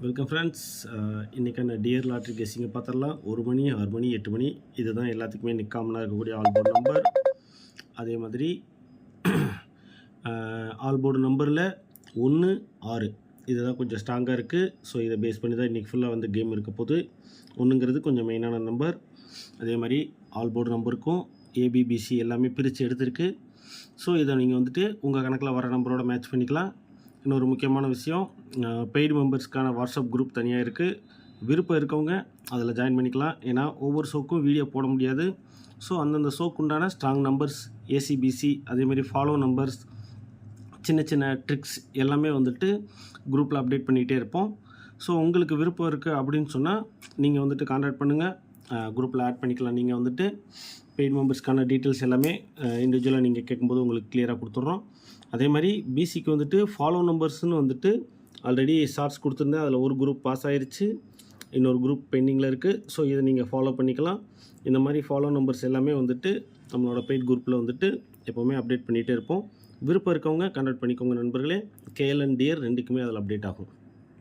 Welcome friends இன்றைக்கான dear lottery கெஸ்ஸிங்கை பார்த்துடலாம். ஒரு மணி ஆறு மணி எட்டு மணி இதுதான் எல்லாத்துக்குமே நிற்காமலாக இருக்கக்கூடிய ஆல்போர்டு நம்பர் அதே மாதிரி ஆல்போர்டு நம்பரில் ஒன்று ஆறு. இதுதான் கொஞ்சம் ஸ்ட்ராங்காக இருக்குது ஸோ இதை பேஸ் பண்ணி தான் இன்றைக்கி ஃபுல்லாக வந்து கேம் இருக்க போது ஒன்றுங்கிறது கொஞ்சம் மெயினான நம்பர் அதே மாதிரி ஆல்போர்டு நம்பருக்கும் ஏபிபிசி எல்லாமே பிரித்து எடுத்திருக்கு. ஸோ இதை நீங்கள் வந்துட்டு உங்கள் கணக்கில் வர நம்பரோட மேட்ச் பண்ணிக்கலாம். இன்னொரு முக்கியமான விஷயம் பெய்டு மெம்பர்ஸ்க்கான வாட்ஸ்அப் குரூப் தனியாக இருக்குது விருப்பம் இருக்கவங்க அதில் ஜாயின் பண்ணிக்கலாம். ஏன்னா ஒவ்வொரு ஷோக்கும் வீடியோ போட முடியாது. ஸோ அந்தந்த ஷோக்கு உண்டான ஸ்ட்ராங் நம்பர்ஸ் ஏசிபிசி அதேமாதிரி ஃபாலோ நம்பர்ஸ் சின்ன சின்ன ட்ரிக்ஸ் எல்லாமே வந்துட்டு குரூப்பில் அப்டேட் பண்ணிகிட்டே இருப்போம். ஸோ உங்களுக்கு விருப்பம் இருக்குது அப்படின்னு சொன்னால் நீங்கள் வந்துட்டு கான்டாக்ட் பண்ணுங்கள் குரூப்பில் ஆட் பண்ணிக்கலாம். நீங்கள் வந்துட்டு பெய்ட் மெம்பர்ஸ்க்கான டீட்டெயில்ஸ் எல்லாமே இண்டிவிஜுவலாக நீங்கள் கேட்கும்போது உங்களுக்கு கிளியராக கொடுத்துட்றோம் அதே மாதிரி பிசிக்கு வந்துட்டு ஃபாலோ நம்பர்ஸ்னு வந்துட்டு ஆல்ரெடி ஷார்ட்ஸ் கொடுத்துருந்தேன். அதில் ஒரு குரூப் பாஸ் ஆகிருச்சு இன்னொரு குரூப் பெண்டிங்கில் இருக்குது ஸோ இதை நீங்கள் ஃபாலோ பண்ணிக்கலாம். இந்த மாதிரி ஃபாலோ நம்பர்ஸ் எல்லாமே வந்துட்டு நம்மளோட பெய்ட் குரூப்பில் வந்துட்டு எப்போவுமே அப்டேட் பண்ணிகிட்டே இருப்போம். விருப்பம் இருக்கவங்க கண்டக்ட் பண்ணிக்கோங்க நண்பர்களே. கேஎல்என் டியர் ரெண்டுக்குமே அதில் அப்டேட் ஆகும்.